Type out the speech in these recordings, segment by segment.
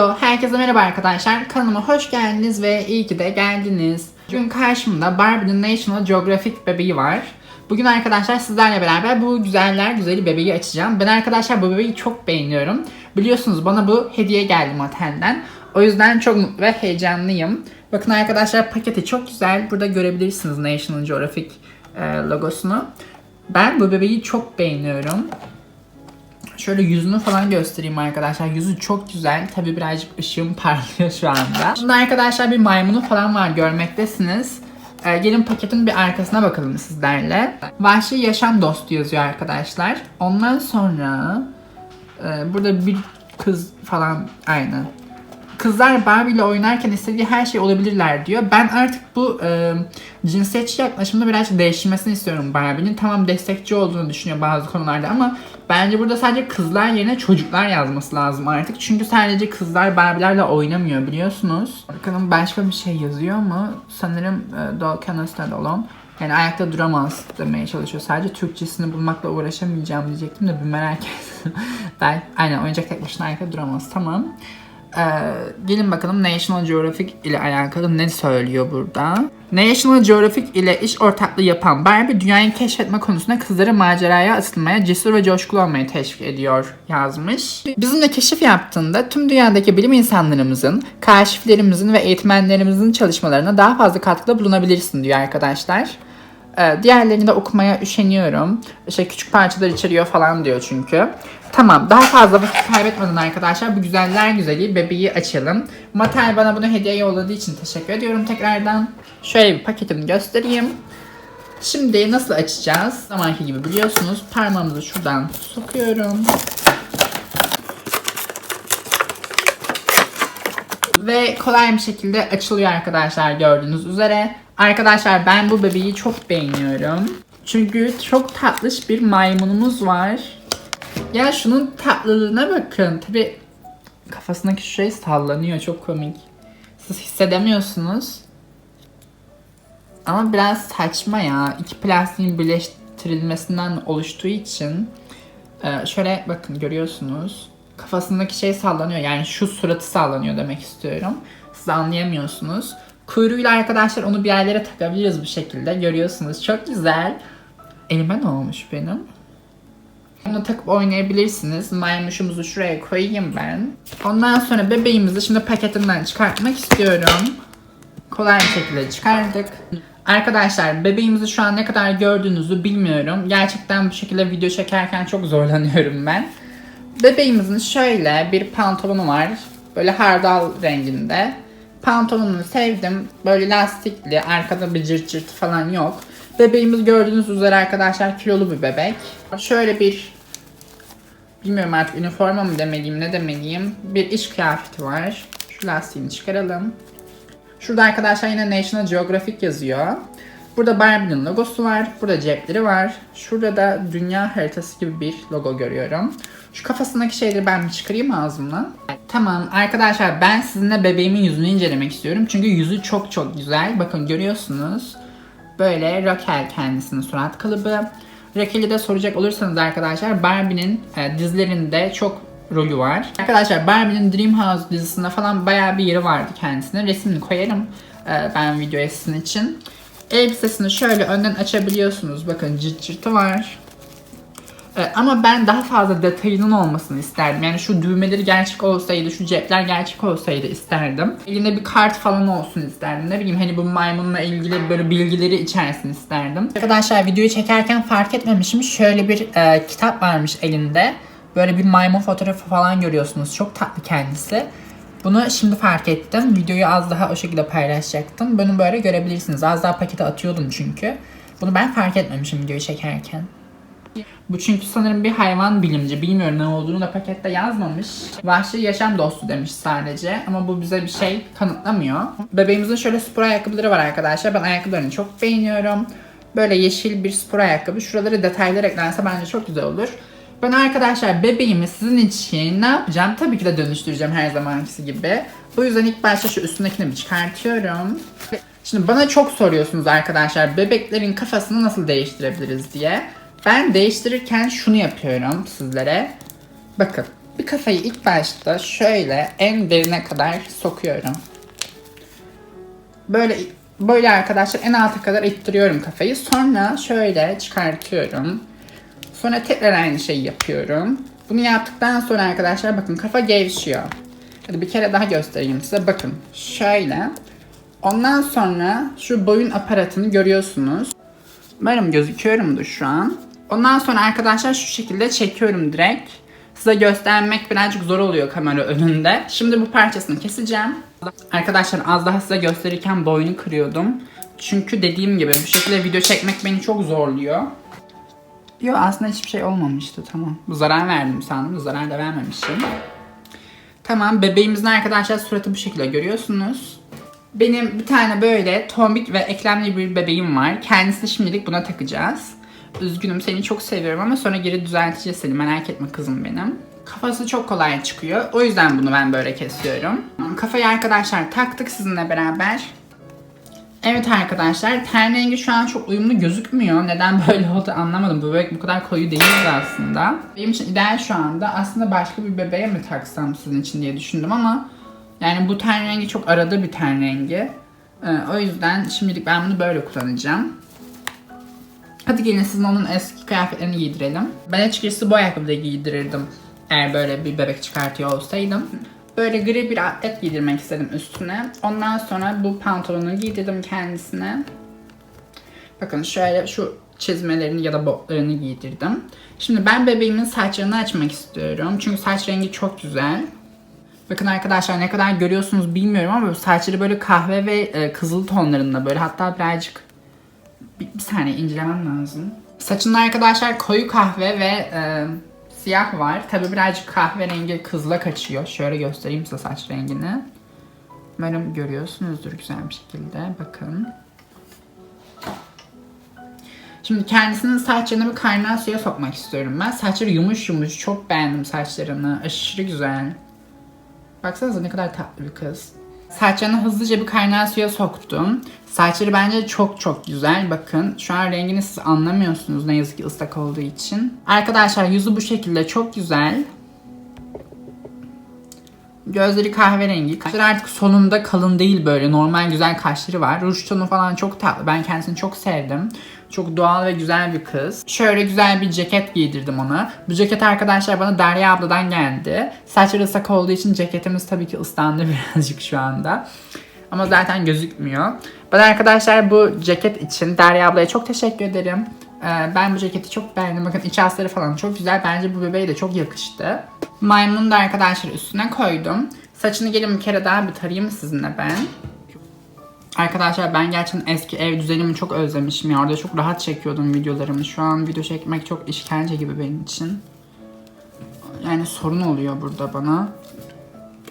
Hello, herkese merhaba arkadaşlar. Kanalıma hoş geldiniz ve iyi ki de geldiniz. Bugün karşımda Barbie'nin National Geographic bebeği var. Bugün arkadaşlar sizlerle beraber bu güzeller güzeli bebeği açacağım. Ben arkadaşlar bu bebeği çok beğeniyorum. Biliyorsunuz bana bu hediye geldi Mattel'den. O yüzden çok mutlu ve heyecanlıyım. Bakın arkadaşlar paketi çok güzel. Burada görebilirsiniz National Geographic e, logosunu. Ben bu bebeği çok beğeniyorum. Şöyle yüzünü falan göstereyim arkadaşlar. Yüzü çok güzel. Tabi birazcık ışığım parlıyor şu anda. Şimdi arkadaşlar bir maymunu falan var görmektesiniz. Ee, gelin paketin bir arkasına bakalım sizlerle. Vahşi yaşam dostu yazıyor arkadaşlar. Ondan sonra e, burada bir kız falan aynı. Kızlar Barbie ile oynarken istediği her şey olabilirler diyor. Ben artık bu e, cinsiyetçi yaklaşımda birazcık değiştirmesini istiyorum Barbie'nin. Tamam destekçi olduğunu düşünüyor bazı konularda ama bence burada sadece kızlar yerine çocuklar yazması lazım artık. Çünkü sadece kızlar Barbie'lerle oynamıyor biliyorsunuz. Bakalım başka bir şey yazıyor mu? Sanırım e, Doll cannot stand alone. Yani ayakta duramaz demeye çalışıyor. Sadece Türkçesini bulmakla uğraşamayacağım diyecektim de bir merak ettim. ben, aynen oyuncak tek başına ayakta duramaz. Tamam. Ee, gelin bakalım National Geographic ile alakalı ne söylüyor burada. National Geographic ile iş ortaklığı yapan Barbie dünyayı keşfetme konusunda kızları maceraya atılmaya, cesur ve coşkulu olmaya teşvik ediyor yazmış. Bizimle keşif yaptığında tüm dünyadaki bilim insanlarımızın, kaşiflerimizin ve eğitmenlerimizin çalışmalarına daha fazla katkıda bulunabilirsin diyor arkadaşlar. Ee, diğerlerini de okumaya üşeniyorum. İşte küçük parçalar içeriyor falan diyor çünkü. Tamam daha fazla vakit kaybetmeden arkadaşlar bu güzeller güzeli bebeği açalım. Mattel bana bunu hediye yolladığı için teşekkür ediyorum tekrardan. Şöyle bir paketimi göstereyim. Şimdi nasıl açacağız? Zamanki gibi biliyorsunuz parmağımızı şuradan sokuyorum. Ve kolay bir şekilde açılıyor arkadaşlar gördüğünüz üzere. Arkadaşlar ben bu bebeği çok beğeniyorum. Çünkü çok tatlış bir maymunumuz var. Ya şunun tatlılığına bakın. Tabi kafasındaki şey sallanıyor çok komik. Siz hissedemiyorsunuz. Ama biraz saçma ya. İki plastiğin birleştirilmesinden oluştuğu için. Ee, şöyle bakın görüyorsunuz. Kafasındaki şey sallanıyor. Yani şu suratı sallanıyor demek istiyorum. Siz anlayamıyorsunuz. Kuyruğuyla arkadaşlar onu bir yerlere takabiliriz bu şekilde. Görüyorsunuz. Çok güzel. Elime ne olmuş benim? Bunu takıp oynayabilirsiniz. Maymuşumuzu şuraya koyayım ben. Ondan sonra bebeğimizi şimdi paketinden çıkartmak istiyorum. Kolay bir şekilde çıkardık. Arkadaşlar bebeğimizi şu an ne kadar gördüğünüzü bilmiyorum. Gerçekten bu şekilde video çekerken çok zorlanıyorum ben. Bebeğimizin şöyle bir pantolonu var. Böyle hardal renginde. Pantolonunu sevdim. Böyle lastikli, arkada bir cırt cırt falan yok. Bebeğimiz gördüğünüz üzere arkadaşlar kilolu bir bebek. Şöyle bir bilmiyorum artık üniforma mı demeliyim ne demeliyim. Bir iş kıyafeti var. Şu lastiğini çıkaralım. Şurada arkadaşlar yine National Geographic yazıyor. Burada Barbie'nin logosu var. Burada cepleri var. Şurada da dünya haritası gibi bir logo görüyorum. Şu kafasındaki şeyleri ben bir çıkarayım ağzımdan. Tamam arkadaşlar ben sizinle bebeğimin yüzünü incelemek istiyorum. Çünkü yüzü çok çok güzel. Bakın görüyorsunuz. Böyle Raquel kendisinin surat kalıbı. Raquel'i de soracak olursanız arkadaşlar Barbie'nin e, dizilerinde çok rolü var. Arkadaşlar Barbie'nin Dream House dizisinde falan bayağı bir yeri vardı kendisine. Resmini koyarım e, ben videoya sizin için. Elbisesini şöyle önden açabiliyorsunuz. Bakın cırt cırtı var. Ee, ama ben daha fazla detayının olmasını isterdim. Yani şu düğmeleri gerçek olsaydı, şu cepler gerçek olsaydı isterdim. Elinde bir kart falan olsun isterdim. Ne bileyim hani bu maymunla ilgili böyle bilgileri içersin isterdim. Arkadaşlar videoyu çekerken fark etmemişim. Şöyle bir e, kitap varmış elinde. Böyle bir maymun fotoğrafı falan görüyorsunuz. Çok tatlı kendisi. Bunu şimdi fark ettim. Videoyu az daha o şekilde paylaşacaktım. Bunu böyle görebilirsiniz. Az daha pakete atıyordum çünkü. Bunu ben fark etmemişim videoyu çekerken. Bu çünkü sanırım bir hayvan bilimci. Bilmiyorum ne olduğunu da pakette yazmamış. Vahşi yaşam dostu demiş sadece. Ama bu bize bir şey kanıtlamıyor. Bebeğimizin şöyle spor ayakkabıları var arkadaşlar. Ben ayakkabılarını çok beğeniyorum. Böyle yeşil bir spor ayakkabı. Şuraları detaylar eklense bence çok güzel olur. Ben arkadaşlar bebeğimi sizin için ne yapacağım? Tabii ki de dönüştüreceğim her zamankisi gibi. Bu yüzden ilk başta şu üstündekini bir çıkartıyorum. Şimdi bana çok soruyorsunuz arkadaşlar bebeklerin kafasını nasıl değiştirebiliriz diye. Ben değiştirirken şunu yapıyorum sizlere. Bakın Bir kafayı ilk başta şöyle en derine kadar sokuyorum. Böyle böyle arkadaşlar en alta kadar ittiriyorum kafayı. Sonra şöyle çıkartıyorum. Sonra tekrar aynı şeyi yapıyorum. Bunu yaptıktan sonra arkadaşlar bakın kafa gevşiyor. Hadi bir kere daha göstereyim size. Bakın şöyle. Ondan sonra şu boyun aparatını görüyorsunuz. Umarım gözüküyorumdur şu an. Ondan sonra arkadaşlar şu şekilde çekiyorum direkt. Size göstermek birazcık zor oluyor kamera önünde. Şimdi bu parçasını keseceğim. Arkadaşlar az daha size gösterirken boynu kırıyordum. Çünkü dediğim gibi bu şekilde video çekmek beni çok zorluyor. Yok aslında hiçbir şey olmamıştı tamam. Bu zarar verdim sandım. Zarar da vermemişim. Tamam bebeğimizin arkadaşlar suratı bu şekilde görüyorsunuz. Benim bir tane böyle tombik ve eklemli bir bebeğim var. Kendisini şimdilik buna takacağız. Üzgünüm seni çok seviyorum ama sonra geri düzelteceğiz seni merak etme kızım benim. Kafası çok kolay çıkıyor. O yüzden bunu ben böyle kesiyorum. Kafayı arkadaşlar taktık sizinle beraber. Evet arkadaşlar ten rengi şu an çok uyumlu gözükmüyor. Neden böyle oldu anlamadım. Bu bebek bu kadar koyu değildi aslında. Benim için ideal şu anda. Aslında başka bir bebeğe mi taksam sizin için diye düşündüm ama yani bu ten rengi çok arada bir ten rengi. Ee, o yüzden şimdilik ben bunu böyle kullanacağım. Hadi gelin sizin onun eski kıyafetlerini giydirelim. Ben açıkçası bu ayakkabı da giydirirdim. Eğer böyle bir bebek çıkartıyor olsaydım. Böyle gri bir atlet giydirmek istedim üstüne. Ondan sonra bu pantolonu giydirdim kendisine. Bakın şöyle şu çizmelerini ya da botlarını giydirdim. Şimdi ben bebeğimin saçlarını açmak istiyorum. Çünkü saç rengi çok güzel. Bakın arkadaşlar ne kadar görüyorsunuz bilmiyorum ama saçları böyle kahve ve e, kızıl tonlarında böyle hatta birazcık bir, bir saniye incelemem lazım. Saçında arkadaşlar koyu kahve ve e, siyah var. Tabi birazcık kahverengi kızla kaçıyor. Şöyle göstereyim size saç rengini. Umarım görüyorsunuzdur güzel bir şekilde. Bakın. Şimdi kendisinin saçlarını bir kaynar suya sokmak istiyorum ben. Saçları yumuş yumuş. Çok beğendim saçlarını. Aşırı güzel. Baksanıza ne kadar tatlı bir kız. Saçlarını hızlıca bir kaynar suya soktum. Saçları bence çok çok güzel. Bakın şu an rengini siz anlamıyorsunuz ne yazık ki ıslak olduğu için. Arkadaşlar yüzü bu şekilde çok güzel. Gözleri kahverengi. Kaşları artık sonunda kalın değil böyle. Normal güzel kaşları var. Ruj tonu falan çok tatlı. Ben kendisini çok sevdim. Çok doğal ve güzel bir kız. Şöyle güzel bir ceket giydirdim ona. Bu ceket arkadaşlar bana Derya abladan geldi. Saçları ıslak olduğu için ceketimiz tabii ki ıslandı birazcık şu anda. Ama zaten gözükmüyor. Ben arkadaşlar bu ceket için Derya ablaya çok teşekkür ederim. Ee, ben bu ceketi çok beğendim. Bakın iç asları falan çok güzel. Bence bu bebeğe de çok yakıştı. Maymunu da arkadaşlar üstüne koydum. Saçını gelin bir kere daha bir tarayayım sizinle ben. Arkadaşlar ben gerçekten eski ev düzenimi çok özlemişim ya. Orada çok rahat çekiyordum videolarımı. Şu an video çekmek çok işkence gibi benim için. Yani sorun oluyor burada bana.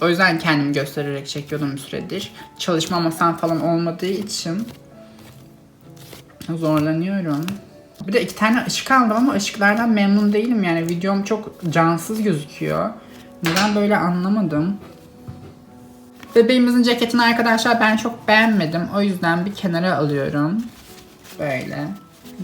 O yüzden kendimi göstererek çekiyordum bir süredir. Çalışma masam falan olmadığı için zorlanıyorum. Bir de iki tane ışık aldım ama ışıklardan memnun değilim yani. Videom çok cansız gözüküyor. Neden böyle anlamadım. Bebeğimizin ceketini arkadaşlar ben çok beğenmedim. O yüzden bir kenara alıyorum. Böyle.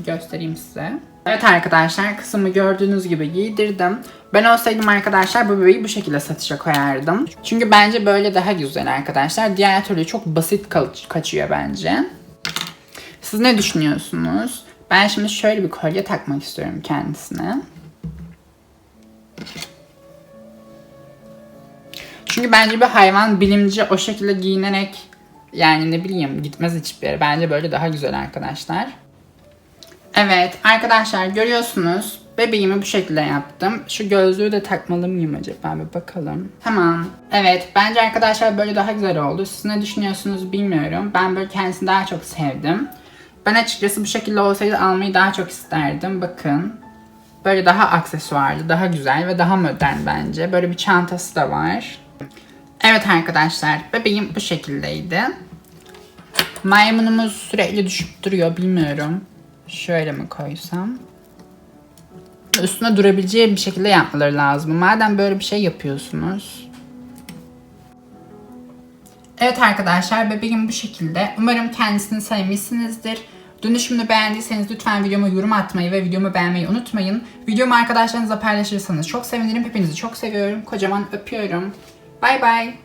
Göstereyim size. Evet arkadaşlar kısmı gördüğünüz gibi giydirdim. Ben olsaydım arkadaşlar bu bebeği bu şekilde satışa koyardım. Çünkü bence böyle daha güzel arkadaşlar. Diğer türlü çok basit ka- kaçıyor bence. Siz ne düşünüyorsunuz? Ben şimdi şöyle bir kolye takmak istiyorum kendisine. Çünkü bence bir hayvan bilimci o şekilde giyinerek yani ne bileyim gitmez hiçbir yere. Bence böyle daha güzel arkadaşlar. Evet arkadaşlar görüyorsunuz bebeğimi bu şekilde yaptım. Şu gözlüğü de takmalı mıyım acaba bir bakalım. Tamam. Evet bence arkadaşlar böyle daha güzel oldu. Siz ne düşünüyorsunuz bilmiyorum. Ben böyle kendisini daha çok sevdim. Ben açıkçası bu şekilde olsaydı almayı daha çok isterdim. Bakın. Böyle daha aksesuarlı, daha güzel ve daha modern bence. Böyle bir çantası da var. Evet arkadaşlar bebeğim bu şekildeydi. Maymunumuz sürekli düşüp duruyor bilmiyorum. Şöyle mi koysam? Üstüne durabileceği bir şekilde yapmaları lazım. Madem böyle bir şey yapıyorsunuz. Evet arkadaşlar bebeğim bu şekilde. Umarım kendisini sevmişsinizdir. Dönüşümünü beğendiyseniz lütfen videoma yorum atmayı ve videomu beğenmeyi unutmayın. Videomu arkadaşlarınızla paylaşırsanız çok sevinirim. Hepinizi çok seviyorum. Kocaman öpüyorum. Bye bye.